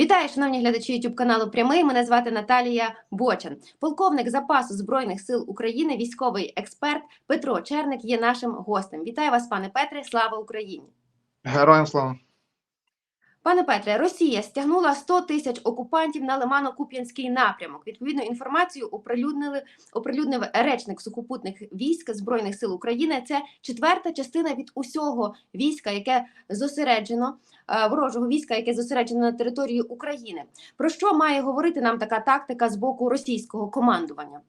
Вітаю, шановні глядачі YouTube каналу Прямий. Мене звати Наталія Бочан. Полковник запасу збройних сил України, військовий експерт Петро Черник є нашим гостем. Вітаю вас, пане Петре. Слава Україні! Героям слава. Пане Петре, Росія стягнула 100 тисяч окупантів на Лимано-Куп'янський напрямок. Відповідну інформацію оприлюднили оприлюднив речник сухопутних військ збройних сил України. Це четверта частина від усього війська, яке зосереджено е, ворожого війська, яке зосереджено на території України. Про що має говорити нам така тактика з боку російського командування?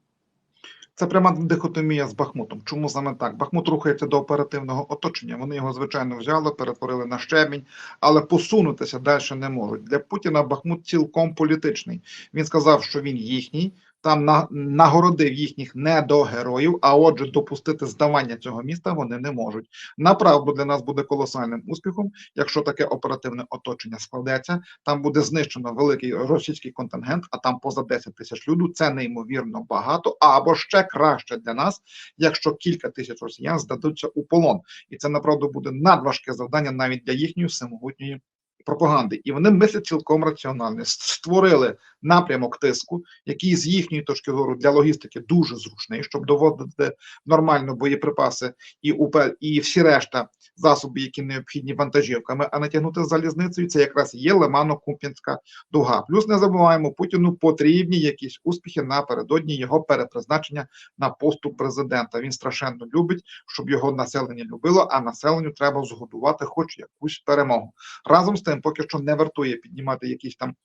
Це пряма дихотомія з Бахмутом. Чому саме так? Бахмут рухається до оперативного оточення. Вони його звичайно взяли, перетворили на щебінь, але посунутися далі не можуть. Для Путіна Бахмут цілком політичний. Він сказав, що він їхній. Там на, нагородив їхніх не до героїв, а отже, допустити здавання цього міста вони не можуть. Направду для нас буде колосальним успіхом, якщо таке оперативне оточення складеться. Там буде знищено великий російський контингент, а там поза 10 тисяч люду. Це неймовірно багато. Або ще краще для нас, якщо кілька тисяч росіян здадуться у полон, і це направду буде надважке завдання навіть для їхньої всемогутньої пропаганди, і вони мислять цілком раціонально. Створили напрямок тиску, який з їхньої точки зору для логістики дуже зручний, щоб доводити нормально боєприпаси і УП, і всі решта засоби, які необхідні вантажівками, а натягнути залізницею. Це якраз є Лимано-Куп'янська дуга. Плюс не забуваємо Путіну потрібні якісь успіхи напередодні його перепризначення на посту президента. Він страшенно любить, щоб його населення любило, а населенню треба згодувати хоч якусь перемогу. Разом з тим, поки що не вартує піднімати якісь там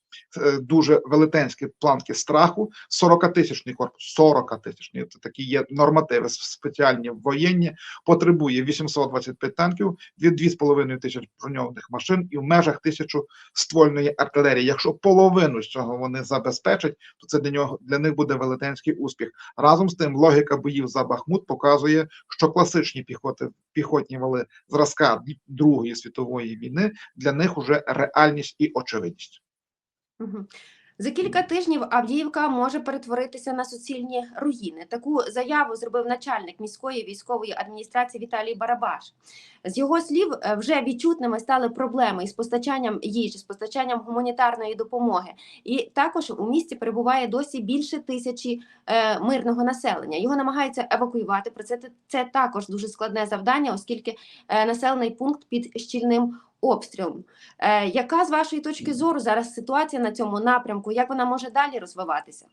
е, дуже велетенські планки страху. 40-тисячний корпус, 40 тисячний це такі є нормативи спеціальні воєнні. Потребує 825 танків від 2,5 тисяч броньованих машин і в межах тисячу ствольної артилерії. Якщо половину з цього вони забезпечать, то це для нього для них буде велетенський успіх. Разом з тим, логіка боїв за Бахмут показує, що класичні піхоти піхотні вали зразка Другої світової війни для них уже реальність і очевидність. Угу. За кілька тижнів Авдіївка може перетворитися на суцільні руїни. Таку заяву зробив начальник міської військової адміністрації Віталій Барабаш. З його слів, е, вже відчутними стали проблеми із постачанням їжі, з постачанням гуманітарної допомоги. І також у місті перебуває досі більше тисячі е, мирного населення. Його намагаються евакуювати. Про це це також дуже складне завдання, оскільки е, населений пункт під щільним обстрілом. Е, Яка з вашої точки зору зараз ситуація на цьому напрямку? Як вона може далі розвиватися?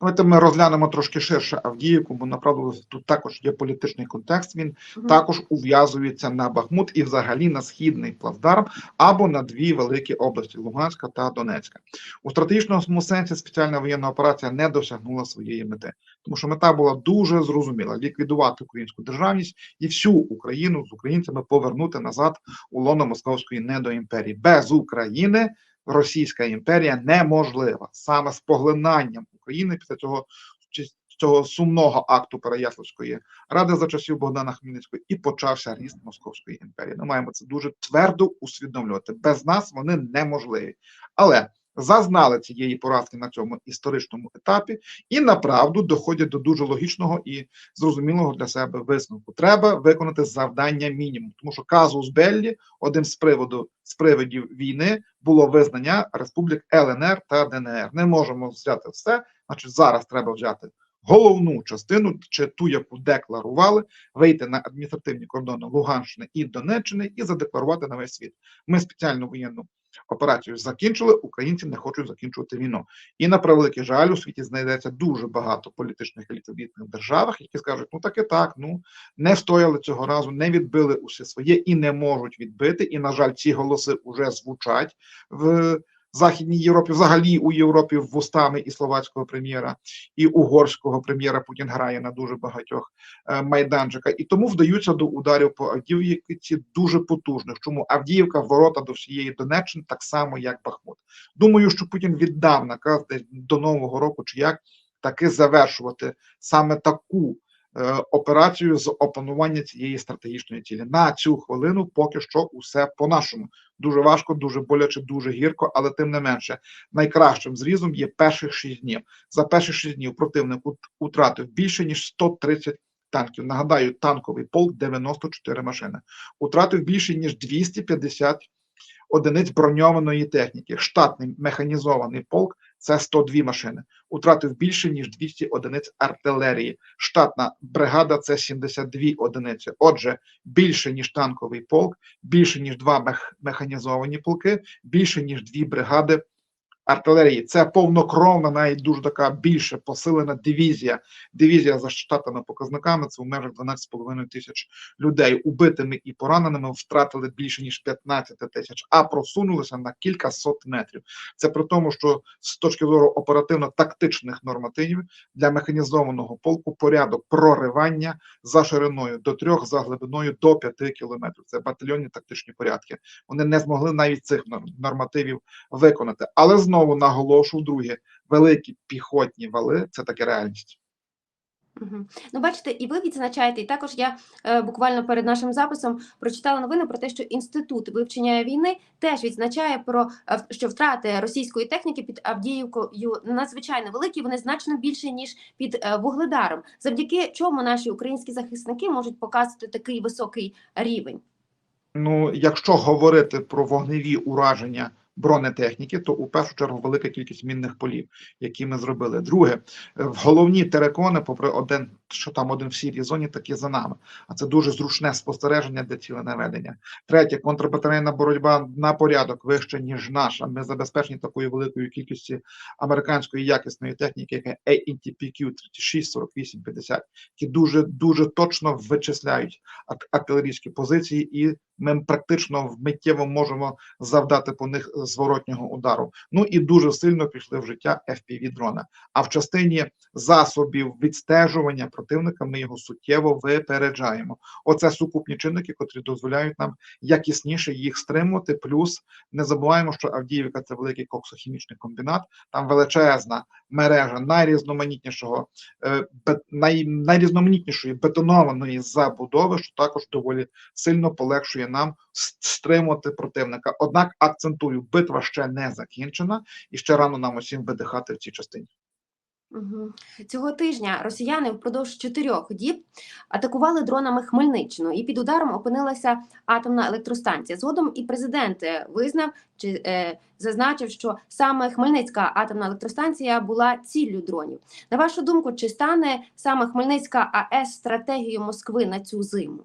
Давайте ми розглянемо трошки ширше Авдіївку, бо направду тут також є політичний контекст. Він Угу. також ув'язується на Бахмут і взагалі на східний плацдарм або на дві великі області Луганська та Донецька. У стратегічному сенсі спеціальна воєнна операція не досягнула своєї мети, тому що мета була дуже зрозуміла: ліквідувати українську державність і всю Україну з українцями повернути назад у лоно московської недоімперії. Без України Російська імперія неможлива саме з поглинанням України після цього цього сумного акту Переяславської ради за часів Богдана Хмельницького і почався ріст Московської імперії. Ми маємо це дуже твердо усвідомлювати. Без нас вони неможливі, але зазнали цієї поразки на цьому історичному етапі, і направду доходять до дуже логічного і зрозумілого для себе висновку. Треба виконати завдання мінімум, тому що казус Беллі, один з приводу з приводів війни, було визнання республік ЛНР та ДНР. Не можемо взяти все. Значить, зараз треба взяти головну частину, чи ту, яку декларували, вийти на адміністративні кордони Луганщини і Донеччини і задекларувати на весь світ. Ми спеціальну воєнну операцію закінчили. Українці не хочуть закінчувати війну. І на превеликий жаль, у світі знайдеться дуже багато політичних еліт в державах, які скажуть: ну так і так, ну не встояли цього разу, не відбили усе своє і не можуть відбити. І на жаль, ці голоси вже звучать в. Західній Європі, взагалі у Європі вустами і словацького прем'єра, і угорського прем'єра Путін грає на дуже багатьох е, майданчиках, і тому вдаються до ударів по Авдіївці дуже потужних. Чому Авдіївка ворота до всієї Донеччини, так само як Бахмут. Думаю, що Путін віддав наказ десь до нового року, чи як таки завершувати саме таку. Е, Операцію з опанування цієї стратегічної цілі на цю хвилину поки що усе по-нашому дуже важко, дуже боляче, дуже гірко, але тим не менше, найкращим зрізом є перших шість днів. За перші шість днів противник утратив більше ніж 130 танків. Нагадаю, танковий полк 94 машини. Утратив більше ніж 250 одиниць броньованої техніки. Штатний механізований полк це 102 машини. Утратив більше ніж 200 одиниць артилерії. Штатна бригада це 72 одиниці. Отже, більше ніж танковий полк, більше ніж два мех- механізовані полки, більше ніж дві бригади артилерії. Це повнокровна, навіть дуже така більше посилена дивізія. Дивізія за штатними показниками це в межах 12,5 тисяч людей. Убитими і пораненими втратили більше ніж 15 тисяч, а просунулися на кілька сот метрів. Це при тому, що з точки зору оперативно-тактичних нормативів для механізованого полку порядок проривання за шириною до трьох, за глибиною до 5 кілометрів. Це батальйонні тактичні порядки. Вони не змогли навіть цих норм- нормативів виконати. Але знову наголошу друге, великі піхотні вали це таке реальність. Ну, бачите, і ви відзначаєте, і також я е, буквально перед нашим записом прочитала новини про те, що інститут вивчення війни теж відзначає про е, що втрати російської техніки під Авдіївкою надзвичайно великі. Вони значно більше ніж під е, Вугледаром. Завдяки чому наші українські захисники можуть показувати такий високий рівень. Ну, якщо говорити про вогневі ураження бронетехніки, то у першу чергу велика кількість мінних полів, які ми зробили. Друге, головні терекони, попри один, що там один в сірій зоні, такі за нами. А це дуже зручне спостереження для ціленаведення. Третє, контрбатарейна боротьба на порядок вище, ніж наша. Ми забезпечені такою великою кількістю американської якісної техніки, яка ANTPQ 36, 48, 50, які дуже дуже точно вичисляють артилерійські позиції, і ми практично миттєво можемо завдати по них зворотнього удару. Ну і дуже сильно пішли в життя fpv дрона. А в частині засобів відстежування противника ми його суттєво випереджаємо. Оце сукупні чинники, котрі дозволяють нам якісніше їх стримувати. Плюс не забуваємо, що Авдіївка це великий коксохімічний комбінат, там величезна мережа найрізноманітнішого е, най, найрізноманітнішої бетонованої забудови, що також доволі сильно полегшує нам стримувати противника. Однак акцентую, битва ще не закінчена, і ще рано нам усім видихати в цій частині. Цього тижня росіяни впродовж чотирьох діб атакували дронами Хмельниччину, і під ударом опинилася атомна електростанція. Згодом і президент е, визнав чи е, зазначив, що саме Хмельницька атомна електростанція була ціллю дронів. На вашу думку, чи стане саме Хмельницька АЕС стратегією Москви на цю зиму?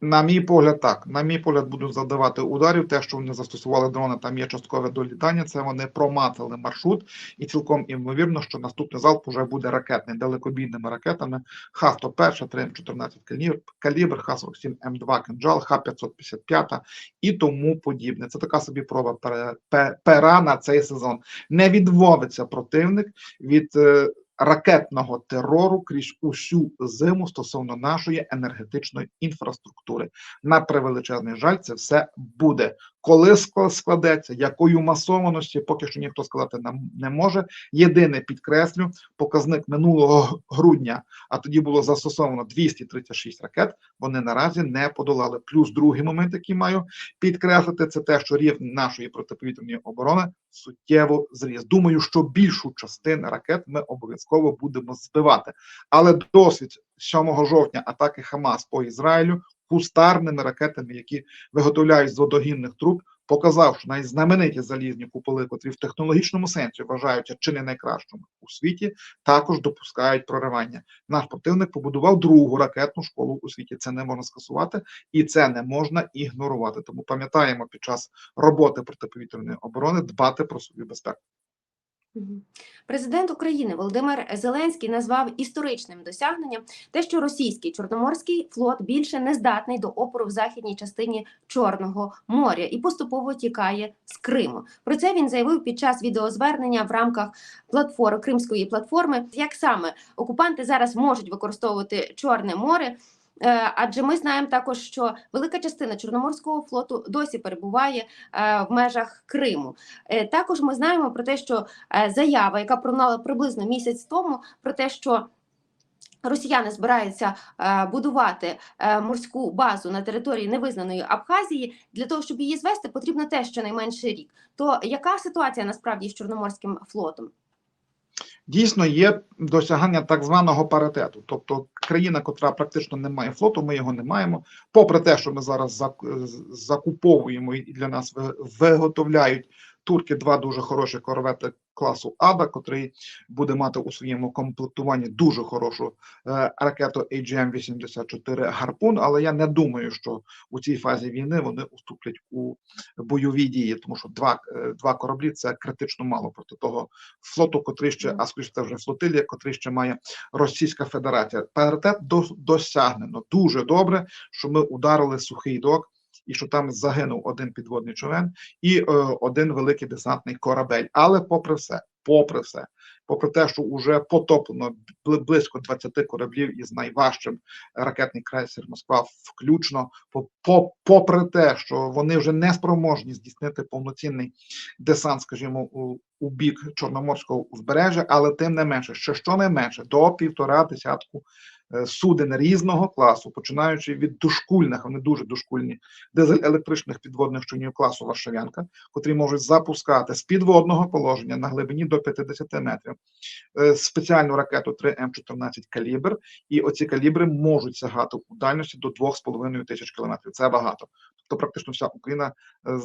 На мій погляд, так. На мій погляд, будуть завдавати ударів. Те, що вони застосували дрони, там є часткове долітання. Це вони промацали маршрут, і цілком імовірно, що наступний залп уже буде ракетний далекобійними ракетами. Х-101, 3М14 калібр, калібр, Х-47 М2 кинджал, Х-555 і тому подібне. Це така собі проба пера на цей сезон. Не відмовиться противник від. Ракетного терору крізь усю зиму стосовно нашої енергетичної інфраструктури. На превеличезний жаль, це все буде. Коли ск- складеться, якою масованості, поки що ніхто сказати нам не може. Єдине підкреслю, показник минулого грудня, а тоді було застосовано 236 ракет. Вони наразі не подолали. Плюс другий момент, який маю підкреслити, це те, що рівень нашої протиповітряної оборони суттєво зріс. Думаю, що більшу частину ракет ми обов'язково будемо збивати. Але досвід 7 жовтня атаки Хамас по Ізраїлю кустарними ракетами, які виготовляють з водогінних труб, показав, що навіть знамениті залізні куполи, котрі в технологічному сенсі вважаються чи не найкращими у світі, також допускають проривання. Наш противник побудував другу ракетну школу у світі. Це не можна скасувати і це не можна ігнорувати. Тому пам'ятаємо під час роботи протиповітряної оборони дбати про свою безпеку. Президент України Володимир Зеленський назвав історичним досягненням те, що російський чорноморський флот більше не здатний до опору в західній частині Чорного моря і поступово тікає з Криму. Про це він заявив під час відеозвернення в рамках платформи Кримської платформи. Як саме окупанти зараз можуть використовувати Чорне море? Е, Адже ми знаємо також, що велика частина Чорноморського флоту досі перебуває е, в межах Криму. Е, Також ми знаємо про те, що заява, яка пролунала приблизно місяць тому, про те, що Росіяни збираються будувати морську базу на території невизнаної Абхазії. Для того, щоб її звести, потрібно теж щонайменше рік. То яка ситуація насправді з Чорноморським флотом? Дійсно, є досягання так званого паритету. Тобто країна, котра практично не має флоту, ми його не маємо. Попри те, що ми зараз закуповуємо і для нас виготовляють турки два дуже хороші корвети класу Ада, котрий буде мати у своєму комплектуванні дуже хорошу е, ракету AGM-84 Гарпун. Але я не думаю, що у цій фазі війни вони уступлять у бойові дії, тому що два, е, два кораблі це критично мало проти того флоту, котрий ще, а скоріше це вже флотилія, котрий ще має Російська Федерація. Паритет дос- досягнено дуже добре, що ми ударили сухий док. І що там загинув один підводний човен і е, один великий десантний корабель. Але попри все, попри все, попри те, що вже потоплено близько 20 кораблів із найважчим ракетний крейсер Москва, включно, по, по, попри те, що вони вже не спроможні здійснити повноцінний десант, скажімо, у, у бік Чорноморського узбережжя, але тим не менше, що щонайменше до півтора десятку суден різного класу, починаючи від дошкульних, вони дуже дошкульні, дизель-електричних підводних човнів класу Варшавянка, котрі можуть запускати з підводного положення на глибині до 50 метрів е, спеціальну ракету 3М14 калібр, і оці калібри можуть сягати у дальності до 2,5 тисяч кілометрів. Це багато. Тобто, практично вся Україна е,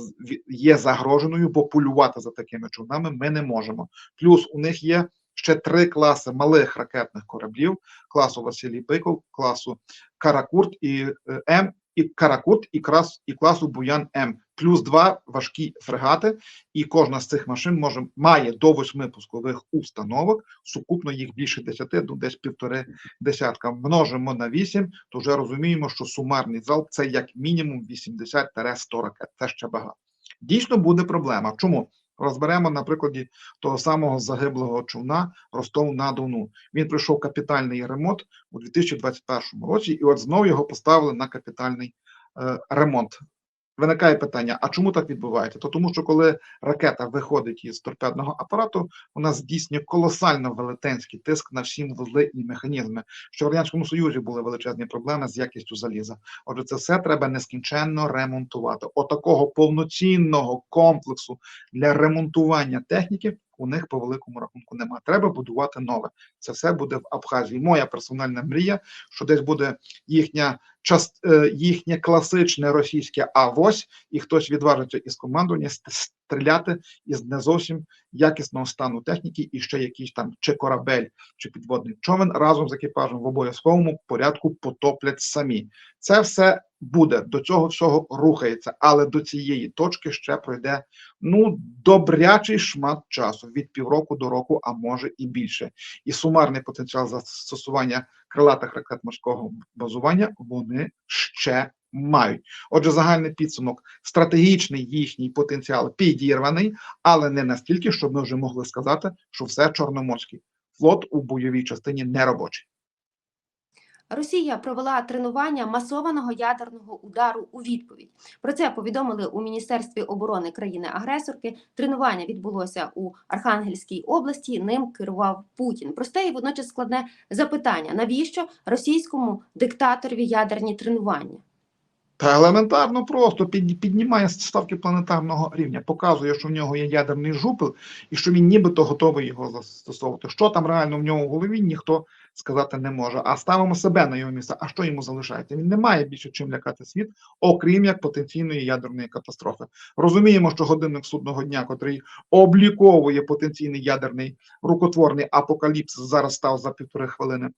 є загроженою, бо полювати за такими човнами ми не можемо. Плюс у них є ще три класи малих ракетних кораблів класу Василій Биков, класу Каракурт і е, М. І Каракурт, і клас і класу Буян М, плюс два важкі фрегати, і кожна з цих машин може має до восьми пускових установок. Сукупно їх більше десяти, ну десь півтори десятка. Множимо на вісім, то вже розуміємо, що сумарний залп це як мінімум 80-100 ракет. Це ще багато. Дійсно буде проблема. Чому? Розберемо на прикладі того самого загиблого човна Ростов на Дону. Він пройшов капітальний ремонт у 2021 році, і от знову його поставили на капітальний е, ремонт. Виникає питання: а чому так відбувається? То тому, що коли ракета виходить із торпедного апарату, вона здійснює колосально велетенський тиск на всі вузли і механізми. Що в радянському союзі були величезні проблеми з якістю заліза. Отже, це все треба нескінченно ремонтувати. Отакого повноцінного комплексу для ремонтування техніки у них по великому рахунку немає. Треба будувати нове. Це все буде в Абхазії. Моя персональна мрія, що десь буде їхня част, е, їхнє класичне російське авось, і хтось відважиться із командування стріляти із не зовсім якісного стану техніки, і ще якийсь там чи корабель, чи підводний човен разом з екіпажем в обов'язковому порядку потоплять самі. Це все буде до цього всього рухається, але до цієї точки ще пройде ну добрячий шмат часу від півроку до року, а може і більше. І сумарний потенціал застосування крилатих ракет морського базування вони ще мають. Отже, загальний підсумок, стратегічний їхній потенціал підірваний, але не настільки, щоб ми вже могли сказати, що все чорноморський флот у бойовій частині не робочий. Росія провела тренування масованого ядерного удару у відповідь. Про це повідомили у Міністерстві оборони країни-агресорки. Тренування відбулося у Архангельській області. Ним керував Путін. Просте і водночас складне запитання: навіщо російському диктаторові ядерні тренування? Та елементарно просто під, піднімає ставки планетарного рівня, показує, що в нього є ядерний жупел і що він нібито готовий його застосовувати. Що там реально в нього в голові, ніхто сказати не може. А ставимо себе на його місце. А що йому залишається? Він не має більше чим лякати світ, окрім як потенційної ядерної катастрофи. Розуміємо, що годинник судного дня, котрий обліковує потенційний ядерний рукотворний апокаліпсис, зараз став за півтори хвилини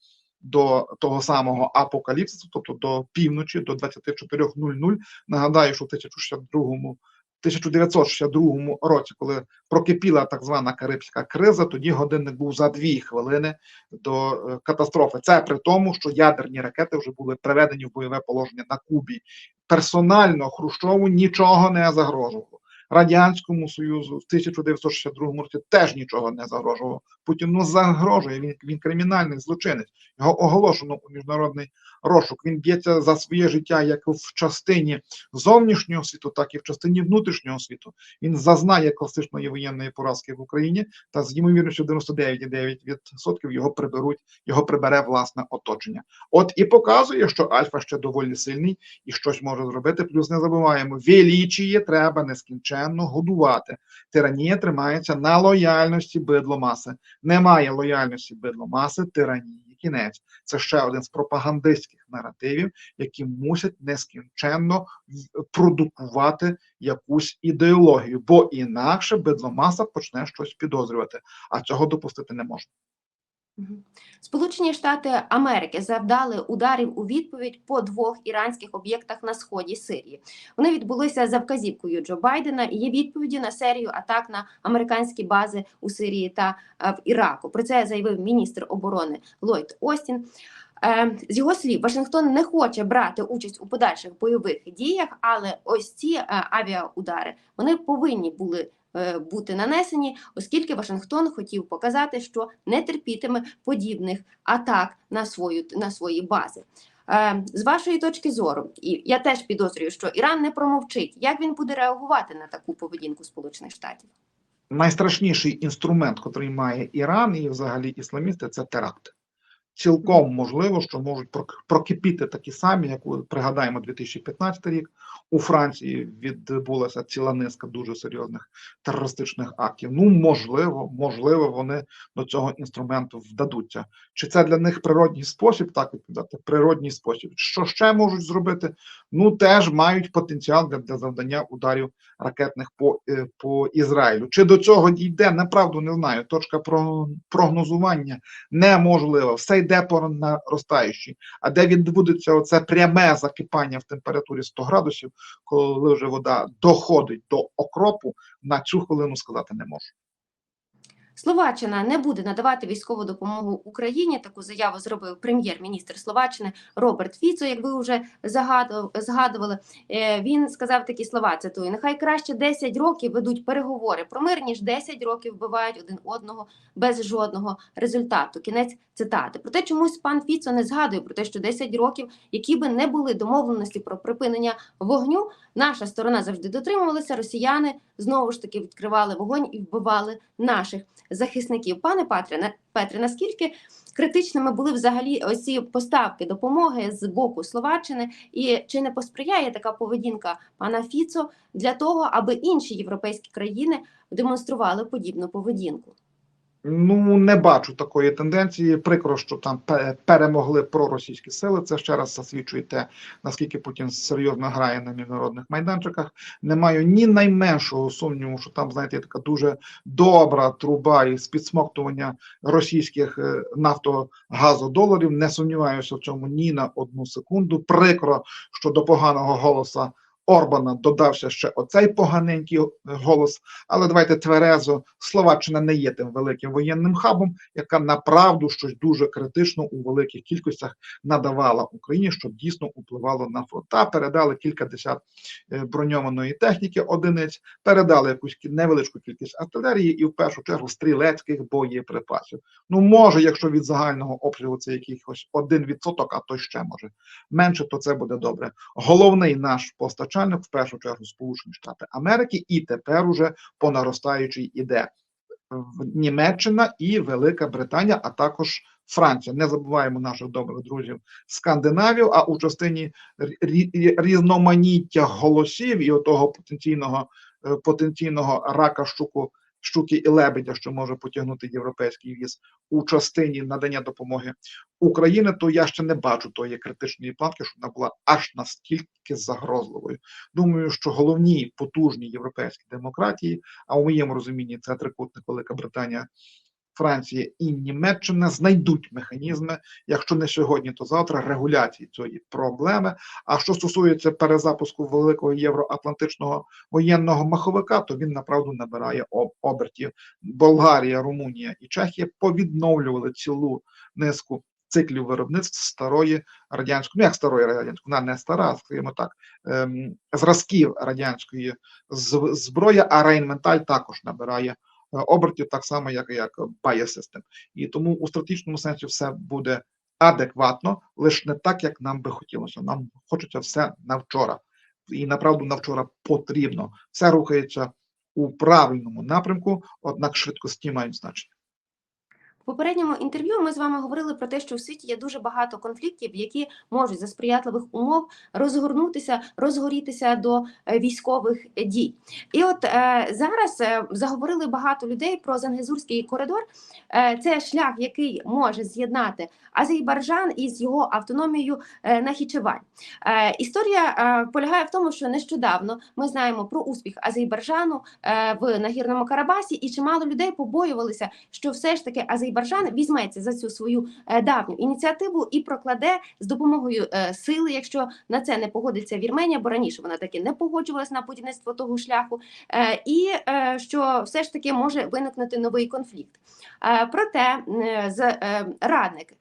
до того самого апокаліпсису, тобто до півночі, до 24.00. Нагадаю, що в 1062 1962 році, коли прокипіла так звана Карибська криза, тоді годинник був за дві хвилини до е, катастрофи. Це при тому, що ядерні ракети вже були приведені в бойове положення на Кубі. Персонально Хрущову нічого не загрожувало. Радянському Союзу в 1962 році теж нічого не загрожувало. Путіну загрожує. Він він кримінальний злочинець. Його оголошено у міжнародний розшук. Він б'ється за своє життя як в частині зовнішнього світу, так і в частині внутрішнього світу. Він зазнає класичної воєнної поразки в Україні, та з ймовірністю 99,9% його приберуть, його прибере власне оточення. От і показує, що Альфа ще доволі сильний і щось може зробити. Плюс не забуваємо, величіє треба нескінченно годувати. Тиранія тримається на лояльності бидломаси. Немає лояльності бидломаси, тиранії. Кінець це ще один з пропагандистських наративів, які мусять нескінченно продукувати якусь ідеологію, бо інакше бедломаса почне щось підозрювати, а цього допустити не можна. Сполучені Штати Америки завдали ударів у відповідь по двох іранських об'єктах на сході Сирії. Вони відбулися за вказівкою Джо Байдена і є відповіді на серію атак на американські бази у Сирії та е, в Іраку. Про це заявив міністр оборони Ллойд Остін. Е, З його слів, Вашингтон не хоче брати участь у подальших бойових діях, але ось ці е, авіаудари вони повинні були бути нанесені, оскільки Вашингтон хотів показати, що не терпітиме подібних атак на свою на свої бази. Е, З вашої точки зору, і я теж підозрюю, що Іран не промовчить. Як він буде реагувати на таку поведінку Сполучених Штатів? Найстрашніший інструмент, який має Іран і взагалі ісламісти, це теракти. Цілком можливо, що можуть прок- прокипіти такі самі, як пригадаємо 2015 рік. У Франції відбулася ціла низка дуже серйозних терористичних актів. Ну, можливо, можливо, вони до цього інструменту вдадуться. Чи це для них природній спосіб? Так відповідати, природній спосіб. Що ще можуть зробити? Ну, теж мають потенціал для, для завдання ударів ракетних по, е, по Ізраїлю. Чи до цього дійде? Направду не знаю. Точка про прогнозування неможлива. Все йде по наростаючій. А де відбудеться оце пряме закипання в температурі 100 градусів, коли вже вода доходить до окропу, на цю хвилину сказати не можу. Словаччина не буде надавати військову допомогу Україні. Таку заяву зробив прем'єр-міністр Словаччини Роберт Фіцо. Як ви вже згадували, Е, він сказав такі слова: цитую: нехай краще 10 років ведуть переговори про мир, ніж 10 років вбивають один одного без жодного результату. Кінець цитати. Проте чомусь пан Фіцо не згадує про те, що 10 років, які би не були домовленості про припинення вогню, наша сторона завжди дотримувалася. Росіяни знову ж таки відкривали вогонь і вбивали наших захисників. Пане Патре, на- Петре, наскільки критичними були взагалі ось ці поставки допомоги з боку Словаччини, і чи не посприяє така поведінка пана Фіцо для того, аби інші європейські країни демонстрували подібну поведінку? Ну, не бачу такої тенденції. Прикро, що там пе- перемогли проросійські сили. Це ще раз засвідчує те, наскільки Путін серйозно грає на міжнародних майданчиках. Не маю ні найменшого сумніву, що там, знаєте, така дуже добра труба із підсмоктування російських е, нафтогазодоларів. Не сумніваюся в цьому ні на одну секунду. Прикро, що до поганого голоса. Орбана додався ще оцей поганенький голос, але давайте тверезо, Словаччина не є тим великим воєнним хабом, яка направду щось дуже критично у великих кількостях надавала Україні, що дійсно впливало на фронт. Та передали кілька десят е, броньованої техніки, одиниць, передали якусь невеличку кількість артилерії і в першу чергу стрілецьких боєприпасів. Ну може, якщо від загального обсягу це якийсь один відсоток, а то ще може менше, то це буде добре. Головний наш постачальник в першу чергу Сполучені Штати Америки, і тепер уже по наростаючій іде в Німеччина і Велика Британія, а також Франція. Не забуваємо наших добрих друзів Скандинавів, а у частині рі- рі- різноманіття голосів і отого потенційного е, потенційного рака щуку. Щуки і лебедя, що може потягнути європейський віз у частині надання допомоги України, то я ще не бачу тої критичної планки, що вона була аж настільки загрозливою. Думаю, що головні потужні європейські демократії, а у моєму розумінні це трикутник Велика Британія, Франція і Німеччина знайдуть механізми, якщо не сьогодні, то завтра регуляції цієї проблеми. А що стосується перезапуску великого євроатлантичного воєнного маховика, то він направду набирає обертів. Болгарія, Румунія і Чехія повідновлювали цілу низку циклів виробництв старої радянської, ну як старої радянської, вона не стара, скажімо так, ем, зразків радянської зброї, а Рейнменталь також набирає обертів так само, як, як Biosystem. І тому у стратегічному сенсі все буде адекватно, лише не так, як нам би хотілося. Нам хочеться все на вчора. І направду на вчора потрібно. Все рухається у правильному напрямку, однак швидкості мають значення. В попередньому інтерв'ю ми з вами говорили про те, що у світі є дуже багато конфліктів, які можуть за сприятливих умов розгорнутися, розгорітися до е, військових дій. І от е, зараз е, заговорили багато людей про Зангезурський коридор. Е, це шлях, який може з'єднати Азербайджан із його автономією е, Нахічевань. Е, історія е, полягає в тому, що нещодавно ми знаємо про успіх Азербайджану е, в Нагірному Карабасі, і чимало людей побоювалися, що все ж таки Азербайджан візьметься за цю свою е, давню ініціативу і прокладе з допомогою е, сили, якщо на це не погодиться Вірменія, бо раніше вона таки не погоджувалася на будівництво того шляху, е, і що все ж таки може виникнути новий конфлікт. Проте з радник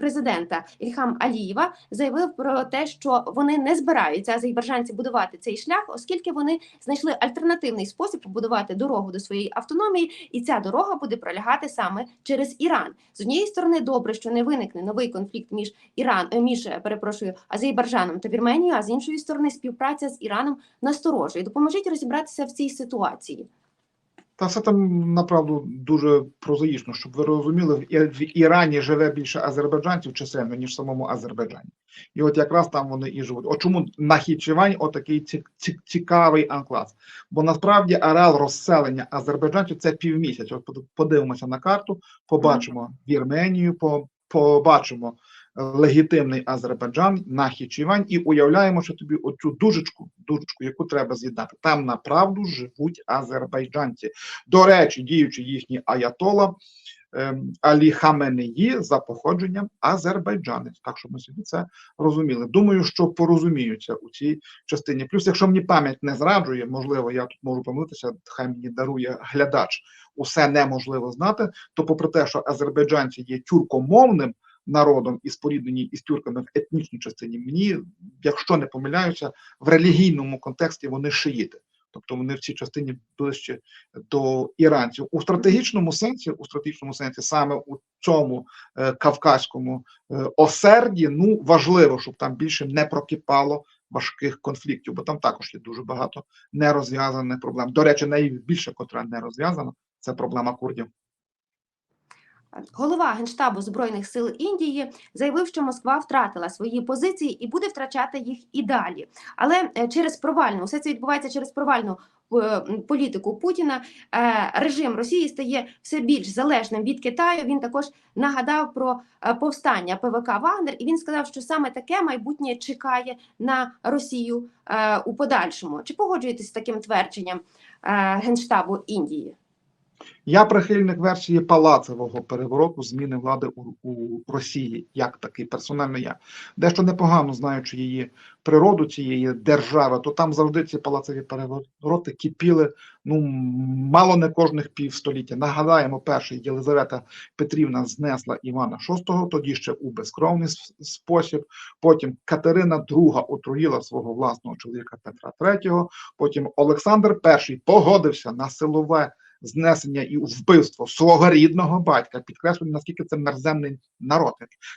президента Ільхам Алієва заявив про те, що вони не збираються азербайджанці будувати цей шлях, оскільки вони знайшли альтернативний спосіб побудувати дорогу до своєї автономії, і ця дорога буде пролягати саме через Іран. З однієї сторони, добре, що не виникне новий конфлікт між Іран е, між е, перепрошую Азербайджаном та Вірменією, а з іншої сторони, співпраця з Іраном насторожує. Допоможіть розібратися в цій ситуації. Та все там направду дуже прозаїчно, щоб ви розуміли, в Ірані живе більше азербайджанців чисельно, ніж в самому Азербайджані. І от якраз там вони і живуть. От чому Нахічевань отакий ці- ці- цікавий анклав? Бо насправді ареал розселення азербайджанців це півмісяця. От подивимося на карту, побачимо Вірменію, по- побачимо легітимний Азербайджан, Нахічевань, і уявляємо, що тобі оцю дужечку, дужечку, яку треба з'єднати. Там направду живуть азербайджанці. До речі, діючи їхній аятола ем, Алі Хаменеї за походженням азербайджанець. Так, щоб ми собі це розуміли. Думаю, що порозуміються у цій частині. Плюс, якщо мені пам'ять не зраджує, можливо, я тут можу помилитися, хай мені дарує глядач. Усе неможливо знати. То, попри те, що азербайджанці є тюркомовним народом і споріднені із тюрками в етнічній частині, мені, якщо не помиляюся, в релігійному контексті вони шиїти. Тобто вони в цій частині ближче до іранців у стратегічному сенсі, у стратегічному сенсі, саме у цьому е, кавказькому е, осерді, ну важливо, щоб там більше не прокипало важких конфліктів, бо там також є дуже багато нерозв'язаних проблем. До речі, найбільше, котра не розв'язана, це проблема курдів. Голова Генштабу Збройних сил Індії заявив, що Москва втратила свої позиції і буде втрачати їх і далі. Але е, через провальну все це відбувається через провальну е, політику Путіна. Е, Режим Росії стає все більш залежним від Китаю. Він також нагадав про повстання ПВК Вагнер, і він сказав, що саме таке майбутнє чекає на Росію у подальшому. Чи погоджуєтесь з таким твердженням Генштабу Індії? Я прихильник версії палацевого перевороту зміни влади у, у Росії, як такий персонально я. Дещо непогано знаючи її природу цієї держави, то там завжди ці палацеві перевороти кипіли ну мало не кожних півстоліття. Нагадаємо, перший Єлизавета Петрівна знесла Івана VI, тоді ще у безкровний спосіб. Потім Катерина II отруїла свого власного чоловіка Петра III, Потім Олександр І погодився на силове знесення і вбивство свого рідного батька. Підкреслюю, наскільки це мерзенний народ.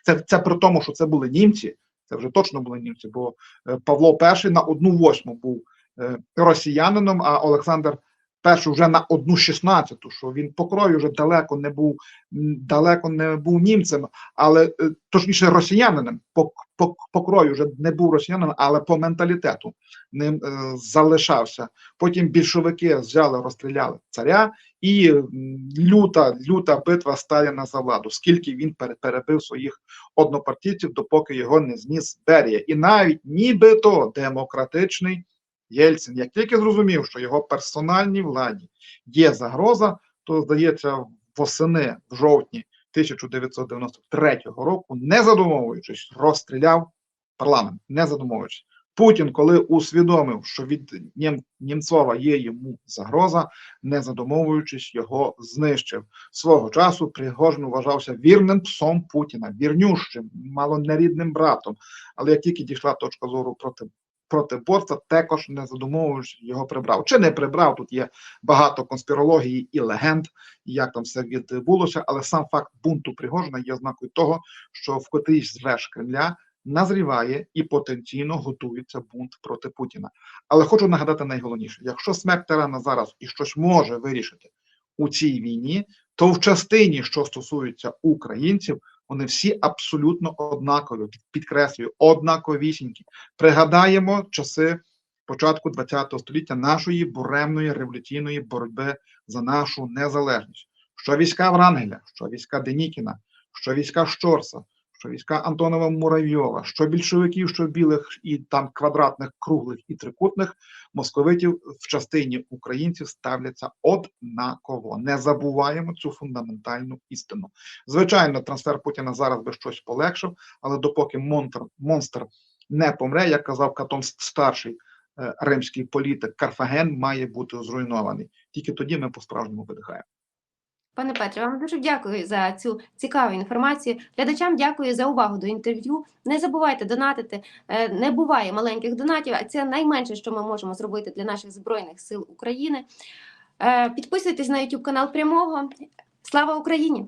Це, це при тому, що це були німці. Це вже точно були німці, бо е, Павло І на одну восьму був е, росіянином, а Олександр І вже на одну шістнадцяту, що він по крові вже далеко не був далеко не був німцем, але е, точніше росіянином. По, по, по крові вже не був росіянином, але по менталітету ним е, залишався. Потім більшовики взяли, розстріляли царя, і люта, люта битва Сталіна за владу. Скільки він пере- перебив своїх однопартійців, допоки його не зніс Берія. І навіть нібито демократичний Єльцин, як тільки зрозумів, що його персональній владі є загроза, то здається, восени в жовтні 1993 року, не задумовуючись, розстріляв парламент, не задумовуючись. Путін, коли усвідомив, що від Нім, Німцова є йому загроза, не задумовуючись, його знищив. Свого часу Пригожин вважався вірним псом Путіна, вірнющим, мало не рідним братом. Але як тільки дійшла точка зору проти протиборства, також не задумовуючись, його прибрав. Чи не прибрав? Тут є багато конспірології і легенд, як там все відбулося, але сам факт бунту Пригожина є ознакою того, що в котрійсь з веж Кремля назріває і потенційно готується бунт проти Путіна. Але хочу нагадати найголовніше: якщо смерть тирана зараз і щось може вирішити у цій війні, то в частині, що стосується українців, вони всі абсолютно однакові. Підкреслюю, однаковісінькі. Пригадаємо часи початку ХХ століття нашої буремної революційної боротьби за нашу незалежність. Що війська Врангеля, що війська Денікіна, що війська Щорса, що війська Антонова Муравйова, що більшовиків, що білих і там квадратних, круглих і трикутних московитів в частині українців ставляться однаково. Не забуваємо цю фундаментальну істину. Звичайно, трансфер Путіна зараз би щось полегшив, але допоки монстр, монстр не помре, як казав Катон старший е, римський політик, Карфаген має бути зруйнований. Тільки тоді ми по-справжньому видихаємо. Пане Петре, вам дуже дякую за цю цікаву інформацію. Глядачам дякую за увагу до інтерв'ю. Не забувайте донатити. Е, Не буває маленьких донатів, а це найменше, що ми можемо зробити для наших збройних сил України. Е, Підписуйтесь на YouTube канал прямого. Слава Україні!